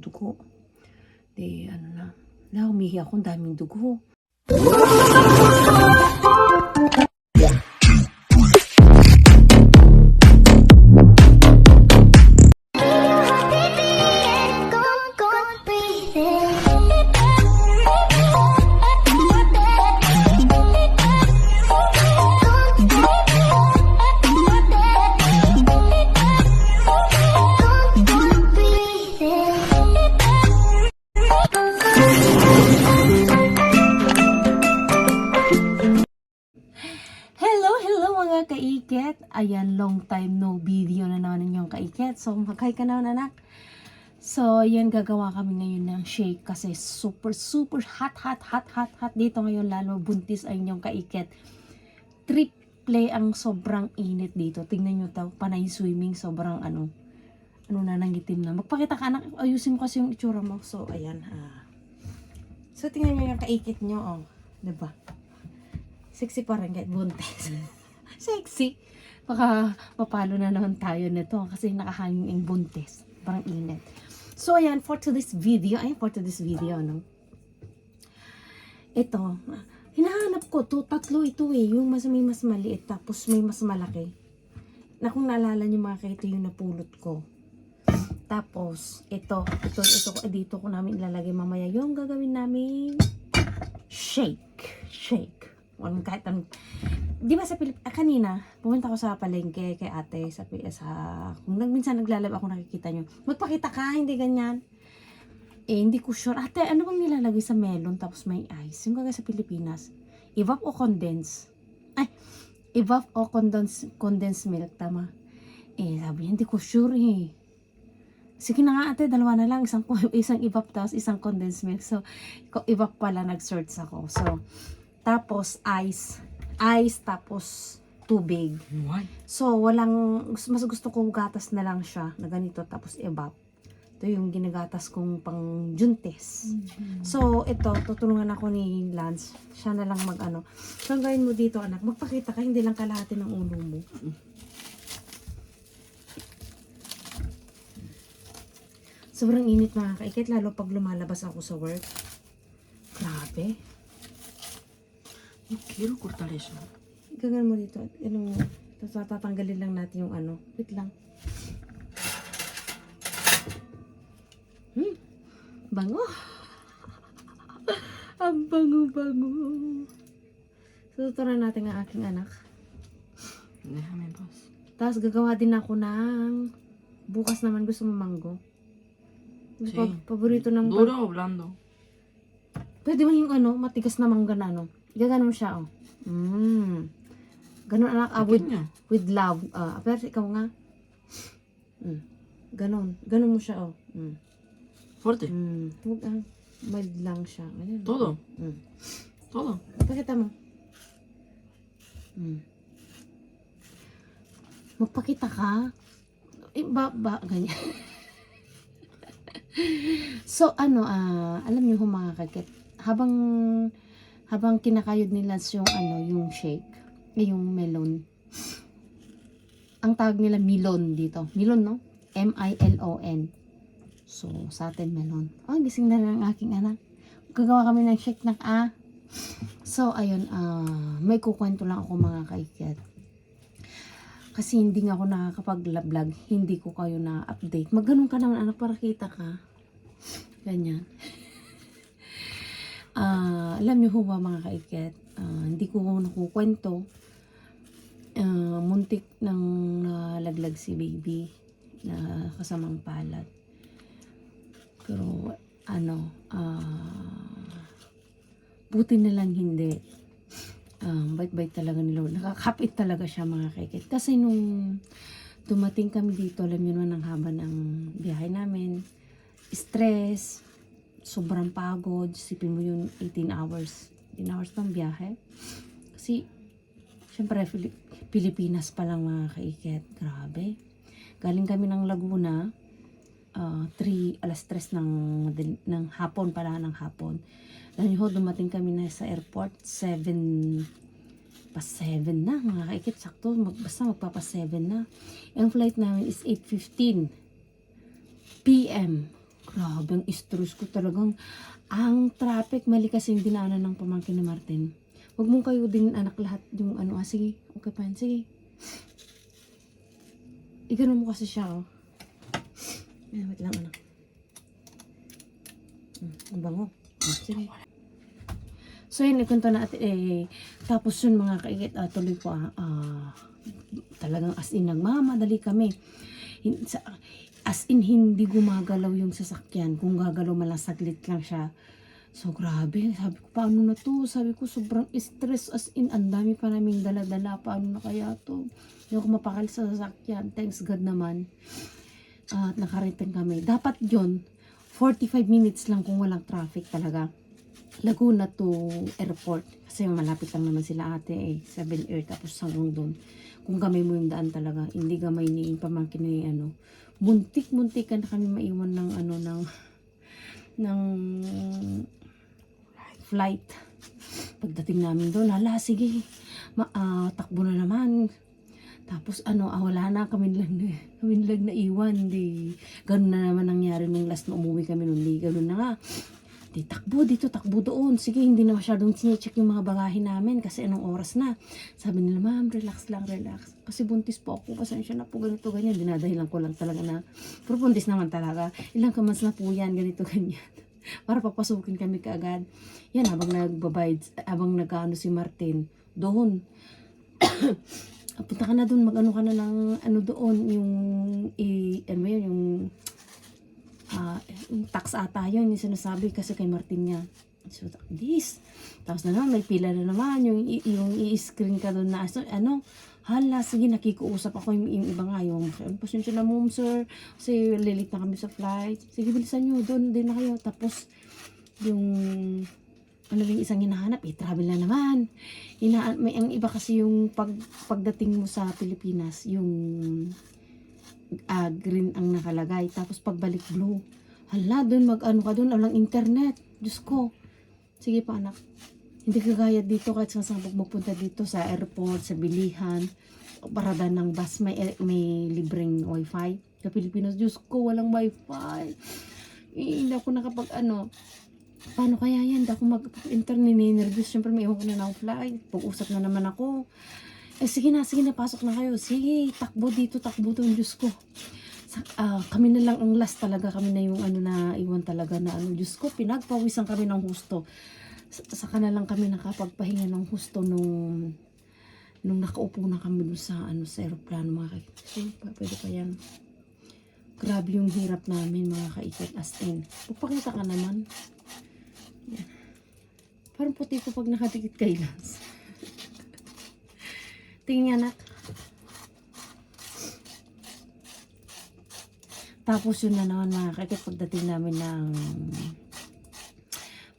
dugo. Di, ano na. Na, humihi ako, daming dugo. Hello kaiket. Ayan, long time no video na naman ninyong kaiket. So, mag-hi ka na anak. So, ayan, gagawa kami ngayon ng shake kasi super, super hot, hot, hot, hot, hot dito ngayon. Lalo buntis ay inyong kaiket. Triple ang sobrang init dito. Tingnan nyo to, panay swimming, sobrang ano, ano na nangitim na. Magpakita ka anak, ayusin mo kasi yung itsura mo. So, ayan. Ah. So, tingnan nyo yung kaiket nyo, oh. Diba? Sexy pa rin kahit buntis. Sexy. Baka mapalo na naman tayo nito kasi nakahanging ang buntis. Parang init. So, ayan, for today's video, ay, for today's video, no? Ito, hinahanap ko to, tatlo ito eh, yung mas may mas maliit, tapos may mas malaki. Na kung naalala niyo mga kayo, ito yung napulot ko. Tapos, ito, ito, ito, dito ko namin ilalagay mamaya yung gagawin namin shake. Shake. Walang kahit anong... Di ba sa Pilip... Ah, kanina, pumunta ko sa palengke kay ate sa... Sa kung nag, minsan naglalab ako nakikita nyo. Magpakita ka, hindi ganyan. Eh, hindi ko sure. Ate, ano bang nilalagay sa melon tapos may ice? Yung kagaya sa Pilipinas. Evap o condense? Ay, evap o condense, condense milk, tama. Eh, sabi niya, hindi ko sure eh. Sige na nga ate, dalawa na lang. Isang, isang evap tapos isang condensed milk. So, evap pala nag-search ako. So, tapos ice. Ice tapos tubig. Why? So, walang, mas gusto ko gatas na lang siya na ganito tapos evap. Ito yung ginagatas kong pang juntes. So, ito, tutulungan ako ni Lance. Siya na lang mag-ano. So, ang gawin mo dito, anak, magpakita ka, hindi lang kalahati ng ulo mo. Sobrang init mga kaikit, lalo pag lumalabas ako sa work. Grabe. Cortar eso. Gagan mo dito. Ano, tapos tatanggalin lang natin yung ano. Wait lang. Hmm. Bango. Ang bango-bango. Tututuran natin ang aking anak. Déjame en paz. Tapos gagawa din ako ng bukas naman gusto mo mango. Sí. Pa- paborito ng ¿Duro o blando? Pwede mo yung ano, matigas na mangga na ano. Gagano mo siya, oh. Mm. Ganon anak, ah, with, Pequeño. with love. Ah, pero ikaw nga. Mm. Ganon. Ganon mo siya, oh. Mm. Fuerte. Mm. Huwag, ah, mild lang siya. Ayan. Todo. Mm. Todo. Pakita mo. Mm. Magpakita ka. Eh, ba, ba, ganyan. so, ano, ah, alam niyo ho mga kakit, habang, habang kinakayod nila yung, ano, yung shake, eh, yung melon, ang tawag nila milon dito. Milon, no? M-I-L-O-N. So, sa atin melon. Oh, gising na lang ang aking anak. Gagawa kami ng shake na, ah, So, ayun, ah may kukwento lang ako mga kaiket. Kasi hindi nga ako nakakapag-vlog, hindi ko kayo na-update. Magganon ka naman, anak, para kita ka. Ganyan. Ah, alam niyo ho ba mga kaiket, ah, hindi ko nakukwento. Ah, muntik nang nalaglag si baby na kasamang palad. Pero, ano, ah, buti na lang hindi. Um, bait-bait talaga ni Lord. Nakakapit talaga siya mga kaikit. Kasi nung dumating kami dito, alam niyo naman ang haba ng biyahe namin. Stress, sobrang pagod. Sipin mo yung 18 hours. 18 hours pang biyahe. Kasi, syempre, Fili- Pilipinas pa lang mga kaikit. Grabe. Galing kami ng Laguna, ah, 3, alas 3 ng, ng hapon pala ng hapon. Alam niyo dumating kami na sa airport, 7, pa 7 na, mga kaikit, sakto, mag, basta magpapa 7 na. Ang flight namin is 8.15 p.m. Grabe, ang stress ko talagang. Ang traffic, mali kasi yung dinaanan ng pamangkin ni Martin. Huwag mong kayo din anak lahat yung ano, ah, sige, okay pa yan, sige. Igano mo kasi siya, oh. Eh, wait lang, anak. Hmm, ang bango. Hmm, sige. So, yun, ikunto na eh, tapos yun mga kaikit, ah, tuloy ko, ah, ah, talagang as in, nagmamadali kami. Sa, as in, hindi gumagalaw yung sasakyan. Kung gagalaw, malang saglit lang siya. So, grabe. Sabi ko, paano na to? Sabi ko, sobrang stress. As in, ang dami pa naming dala-dala. Paano na kaya to? Hindi ako mapakal sa sasakyan. Thanks God naman. At nakarating kami. Dapat yon 45 minutes lang kung walang traffic talaga. Laguna to airport. Kasi malapit lang naman sila ate eh. 7 air tapos hanggang doon. Kung gamay mo yung daan talaga. Hindi gamay ni yung pamangkin ni ano. Muntik-muntik na kami maiwan ng ano ng ng flight. Pagdating namin doon, hala, sige, ma, ah, takbo na naman. Tapos ano, ah, wala na, kami lang na, kami lang na iwan. Di, ganun na naman nangyari nung last na umuwi kami nun. Di, ganun na nga. Di, takbo dito, takbo doon. Sige, hindi na masyadong sinecheck yung mga bagahe namin kasi anong oras na. Sabi nila, ma'am, relax lang, relax. Kasi buntis po ako, pasensya na po, ganito, ganyan. Dinadahilan ko lang talaga na, pero buntis naman talaga. Ilang kamans na po yan, ganito, ganyan. Para papasukin kami kaagad. Yan, habang nagbabayad, habang nagkaano si Martin, doon. Punta ka na doon, mag-ano ka na ng ano doon, yung, i, ano yun, yung, yung tax ata yun, yung sinasabi kasi kay Martin niya. So, this. Tapos na naman, may pila na naman, yung, yung i-screen ka doon na, so, ano, hala, sige, nakikiusap ako yung, yung iba nga, yung, pasensya na mom, sir, kasi lilit na kami sa flight. Sige, bilisan nyo, doon din na kayo. Tapos, yung, ano yung isang hinahanap, eh, travel na naman. Ina may ang iba kasi yung pag, pagdating mo sa Pilipinas, yung ah, green ang nakalagay. Tapos pagbalik blue. Hala, doon mag-ano ka doon, walang internet. Diyos ko. Sige pa anak. Hindi kagaya dito kahit sa sabog magpunta dito sa airport, sa bilihan, parada ng bus, may, may libreng wifi. Sa Pilipinas, Diyos ko, walang wifi. Eh, hindi ako nakapag ano, paano kaya yan? Hindi ako mag-internet, nervous. Siyempre, may iwan ko na ng flight. Pag-usap na naman ako. Eh, sige na, sige na, pasok na kayo. Sige, takbo dito, takbo doon, Diyos ko. Sa, ah, kami na lang ang last talaga. Kami na yung ano na iwan talaga na ano, Diyos ko, pinagpawisan kami ng husto. Sa, saka na lang kami nakapagpahinga ng husto nung nung nakaupo na kami dun sa ano sa aeroplano mga. Sige pa, pwede pa yan. Grabe yung hirap namin mga kaikit as in. Pagpakita ka naman. Yan. Parang puti ko pag nakadikit kay Lance. Tingin anak. Tapos yun na naman mga kakit pagdating namin ng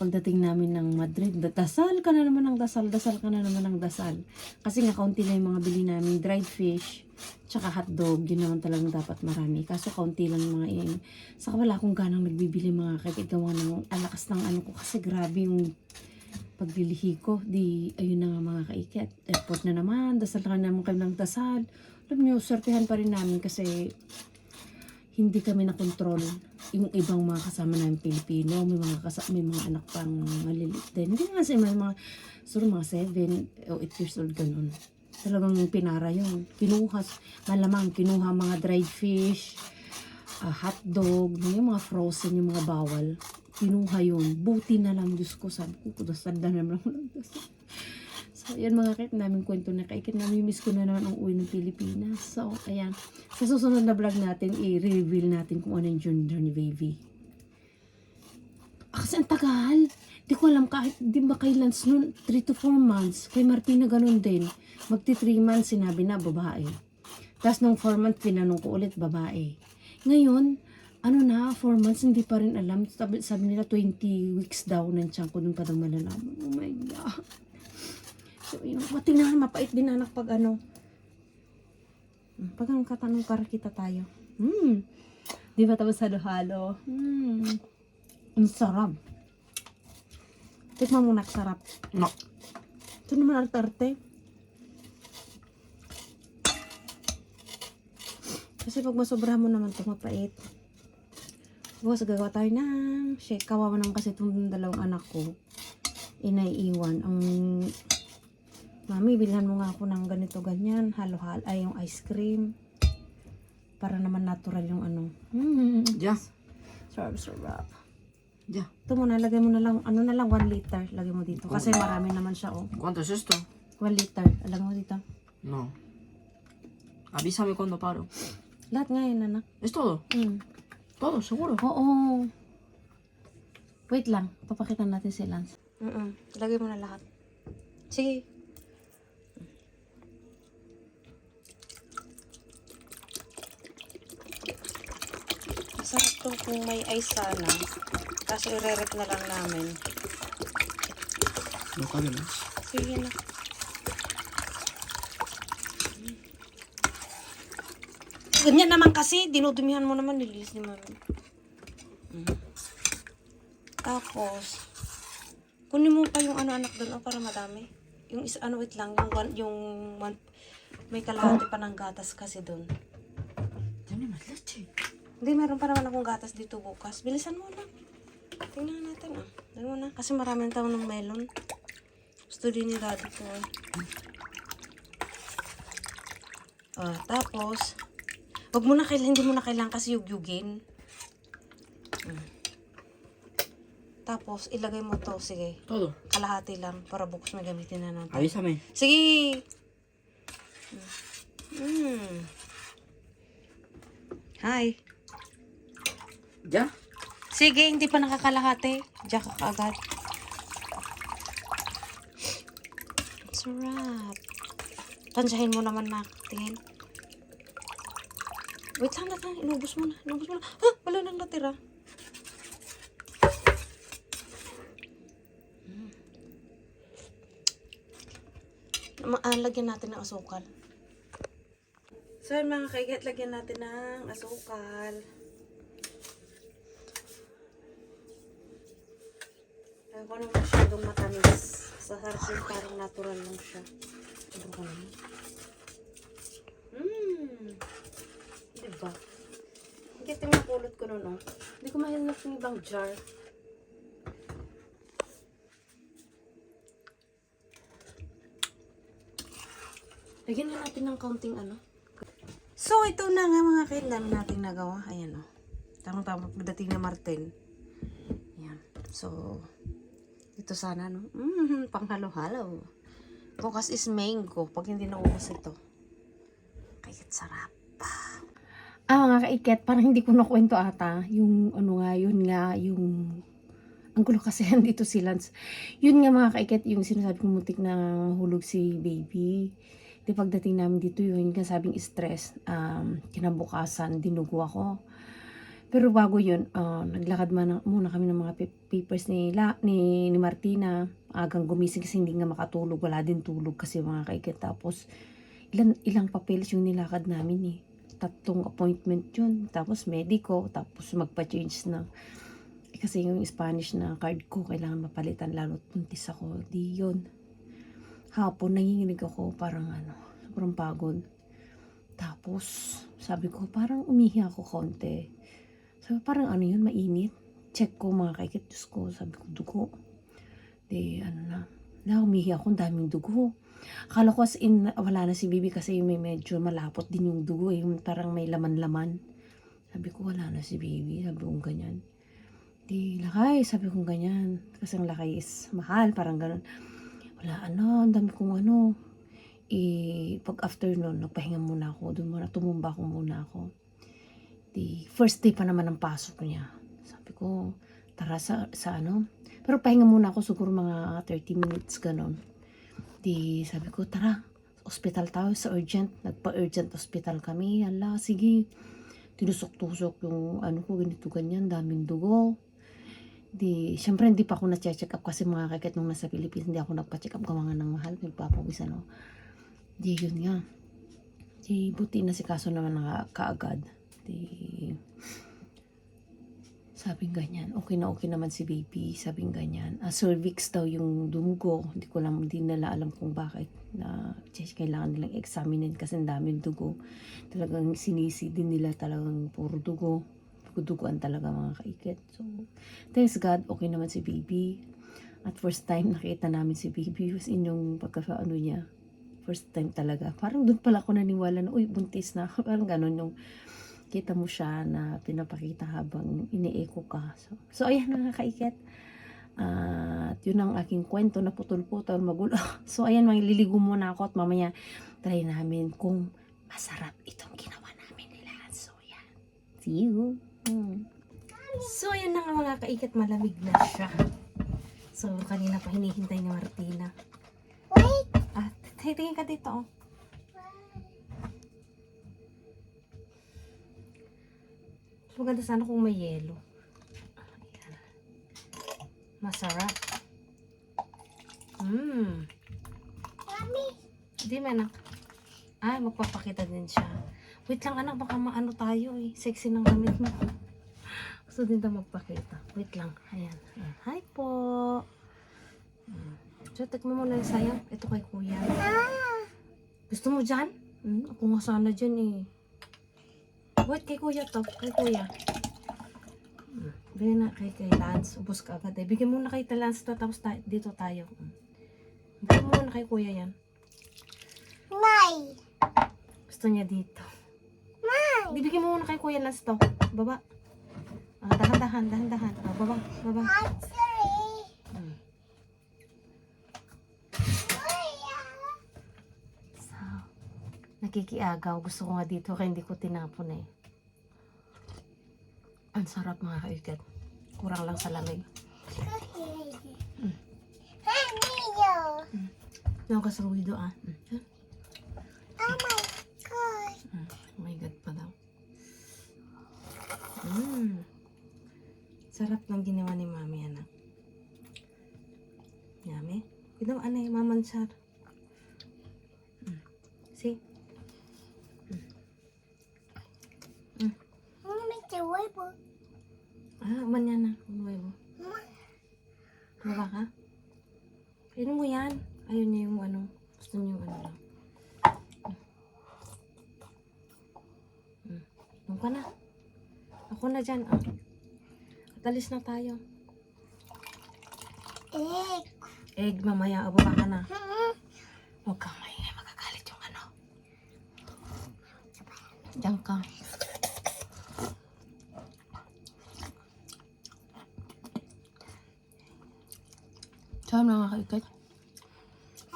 pagdating namin ng Madrid, dasal ka na naman ng dasal, dasal ka na naman ng dasal. Kasi nga kaunti na yung mga bili namin, dried fish, tsaka hotdog, yun naman talagang dapat marami. Kaso kaunti lang mga yung, saka wala akong ganang nagbibili mga kakit gawa ng alakas ng ano ko kasi grabe yung paglilihi ko, di, ayun na nga mga kaikit. Airport na naman, dasal ka naman kami ng dasal. Alam nyo, swertihan pa rin namin kasi hindi kami na control yung ibang mga kasama namin Pilipino, may mga kasa may mga anak pang malilit din. Hindi nga kasi may mga, siguro mga 7 o 8 years old ganun. Talagang pinara yun. Kinuha, malamang kinuha mga dried fish, ah, hotdog, yung mga frozen, yung mga bawal. Kinuha yun. Buti na lang, Diyos ko, sabi ko, kudasal na naman ako ng dasal. So, ayan mga kait namin kwento na kaikit namin miss ko na naman ang uwi ng Pilipinas. So, ayan. Sa susunod na vlog natin, i-reveal natin kung ano yung gender ni Baby. Ah, Kasi ang tagal. Di ko alam kahit, di ba kay Lance noon, 3 to 4 months. Kay Martina ganun din. Magti 3 months, sinabi na babae. Tapos nung 4 months, tinanong ko ulit babae. Ngayon, ano na, 4 months, hindi pa rin alam. Sabi, sabi nila 20 weeks daw ng tiyan ko, dun pa daw malalaman. Oh my God. So, yun, matingnan, mapait din anak pag ano. Pag ang katanong para kita tayo. Hmm. Di ba tapos halo-halo? Hmm. Ang sarap. Tikman mo na, sarap. No. Ito naman ang tarte. Kasi pag masobrahan mo naman ito, mapait. Bukas gagawa tayo ng shake. Kawawa naman kasi itong dalawang anak ko. Inaiiwan. Ang Mami, bilhan mo nga ako ng ganito ganyan. Halo-halo. Ay, yung ice cream. Para naman natural yung ano. Mm. Ya, Sarap, sarap. ya. Ito muna, lagay mo na lang, ano na lang, 1 liter. Lagay mo dito. Kasi marami naman siya, oh. ¿Cuánto es esto? 1 liter. Alam mo dito. No. Avísame cuando paro. Lahat nga yun, anak. ¿Es todo? Mm. ¿Todo, seguro? Oo. Wait lang. Papakita natin si Lance. Mm Lagay mo na lahat. Sige. Masarap to kung may ice sana. Kaso i-rep na lang namin. No cabe más. Sige na. Ganyan naman kasi, dinudumihan mo naman, nililis ni mami. Mm. Tapos, kunin mo pa yung ano anak doon, oh, para madami. Yung isa, ano, wait lang, yung one, yung one, may kalahati pa ng gatas kasi doon. Tiene más leche. Hindi, meron pa naman akong gatas dito bukas. Bilisan mo na. Tingnan natin, ah. Dali mo na. Kasi maraming taon ng melon. Gusto din ni daddy ko, eh. Ah, tapos, wag mo na kailangan, hindi mo na kailangan kasi yugyugin. Mm. Tapos, ilagay mo to, sige. Todo. Kalahati lang, para bukas may gamitin na natin. Avísame. Sige! Mm. Hi. ¿Ya? Sige, hindi pa nakakalahati. Diyan ka kaagad. Sarap. Tansahin mo naman natin. Wait lang natin. Inubos mo na. Inubos mo na. Ha! Wala nang natira. Ma- ah, lagyan natin ng asukal. So yun, mga kaigat, lagyan natin ng asukal. Ayaw ko nang masyadong matamis. Sa harap yung parang natural lang siya. Ano ko naman? Mmm. Diba? Ito yung pulot ko nun, oh. Hindi ko mahinap yung ibang jar. Lagyan na natin ng kaunting ano. So, ito na nga mga kailan natin nagawa. Ayan, oh. Tamang-tama pagdating na Martin. Ayan. So, ito sana, no? Mm, panghalo-halo. Bukas is mango. Pag hindi naubos ito. Kayat sarap. Ah, mga kaiket, parang hindi ko nakwento ata. Yung ano nga, yun nga, yung... Ang gulo kasi dito si Lance. Yun nga mga kaiket, yung sinasabi kong mutik na hulog si baby. Di pagdating namin dito, yun yung sabing stress. Um, kinabukasan, dinugo ako. Pero bago yun, ah, naglakad man, muna kami ng mga pa- papers ni, La, ni, ni Martina. Agang gumising kasi hindi nga makatulog. Wala din tulog kasi mga kaiket. Tapos, ilan, ilang papeles yung nilakad namin eh. Tatlong appointment yun. Tapos medico. Tapos magpa-change na. Eh, kasi yung Spanish na card ko, kailangan mapalitan. Lalo't puntis ako. Di yun. Hapon, nanginginig ako. Parang ano, sobrang pagod. Tapos, sabi ko, parang umihi ako konti. Sabi, parang ano yun, mainit. Check ko mga kaikit, Diyos ko, sabi ko, dugo. Di, ano na, na umihi ako, ang daming dugo. Akala ko as in, wala na si Bibi kasi may medyo malapot din yung dugo, eh, yung parang may laman-laman. Sabi ko, wala na si Bibi, sabi ko ganyan. Di, lakay, sabi ko ganyan. Kasi ang lakay is mahal, parang ganun. Wala, ano, ang dami kong ano, eh, pag afternoon, nagpahinga muna ako. Doon muna, tumumba ko muna ako. Di, first day pa naman ang pasok niya. Sabi ko, tara sa, sa ano. Pero pahinga muna ako, siguro mga 30 minutes, ganon. Di, sabi ko, tara, hospital tayo sa urgent. Nagpa-urgent hospital kami. Ala, sige. Tinusok-tusok yung ano ko, ganito, ganyan, daming dugo. Di, syempre hindi pa ako na-check up kasi mga kakit nung nasa Pilipinas, hindi ako nagpa-check up gawa nga ng mahal, nagpapawis ano. Di, yun nga. Di, buti na si kaso naman na kaagad. Di, sabing ganyan, okay na okay naman si baby, sabing ganyan. Ah, cervix daw yung dumugo, hindi ko lang, hindi nila alam kung bakit na kailangan nilang examinin kasi ang daming dugo. Talagang sinisi din nila talagang puro dugo. Dugo-duguan talaga mga kaikit. So, thanks God, okay naman si baby. At first time nakita namin si baby was in yung pagkakaano niya. First time talaga. Parang doon pala ako naniwala na, uy, buntis na. Parang ganun yung kita mo siya na pinapakita habang ini-echo ka. So, so ayan mga kaikit. At yun ang aking kwento na putol-putol, magulo. So ayan, liligo muna ako at mamaya try namin kung masarap itong ginawa namin nila. So yan. See you. Mm. So ayan na nga mga kaikit, malamig na siya. So kanina pa hinihintay ni Martina. Wait. Ah, tingin ka dito oh. Maganda sana kung may yelo. Ayan. Masarap. Mmm. Mommy. Hindi man anak. Ay, magpapakita din siya. Wait lang anak, baka maano tayo eh. Sexy ng gamit mo. Gusto din daw magpakita. Wait lang. Ayan. Ayan. Hi po. Mm. So, tikman mo na yung sayang. Ito kay kuya. Ah. Gusto mo dyan? Hmm, ako nga sana dyan eh. Wait, kay kuya to. Kay kuya. Hmm, Bigyan na kay, kay Lance. Ubus ka agad eh. Bigyan mo na kay Lance to. Tapos ta- dito tayo. Hmm. Bigyan mo na kay kuya yan. May. Gusto niya dito. May. Bibigyan mo muna kay Kuya Lance to. Baba. Ah, dahan-dahan, dahan-dahan. Ah, baba, baba. I'm sorry. Hmm. So, nakikiagaw. Gusto ko nga dito kaya hindi ko tinapon eh. Ang sarap mga kaikat. Kurang lang sa lamig. Hey, Mio. Nakakasaludo ah. Hmm. Oh my god. Hmm. Oh my God pa daw. Mm. Sarap ng ginawa ni Mami, anak. Yummy. Ito, ano yung mamansar. Mm. See? Mommy, the webo. Ah, man yan na. Umuwi mo. Baba ka? Kainin mo yan. Ayaw niya yung ano. Gusto niya yung ano lang. Mm. Inom ka na. Ako na dyan. Ah. At alis na tayo. Egg. Egg, mamaya. O, baba ka na. Hmm. Huwag kang maingay. Magagalit yung ano. Diyan ka. Saan mga kaikat?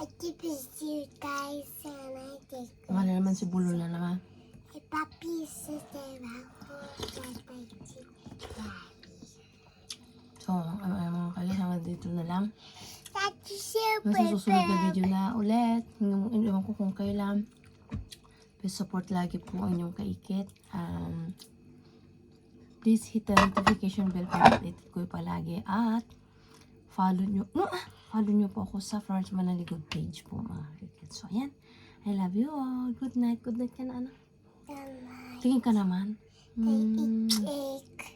I keep it you guys and I take Wala naman si Bulo na naman. a puppy sister like my teeth. So, ay, ay, mga kaikat, hanggang dito na lang. Nasa susunod na video na ulit. Ewan ko kung kailan. Please support lagi po ang inyong kaikit. Um, please hit the notification bell para updated ko palagi. At follow nyo, no, ah, follow nyo po ako sa Florence Manaligod page po mga kaikit. So, ayan. I love you all. Good night. Good night ka na, anak. Tingin ka naman. Mm. egg.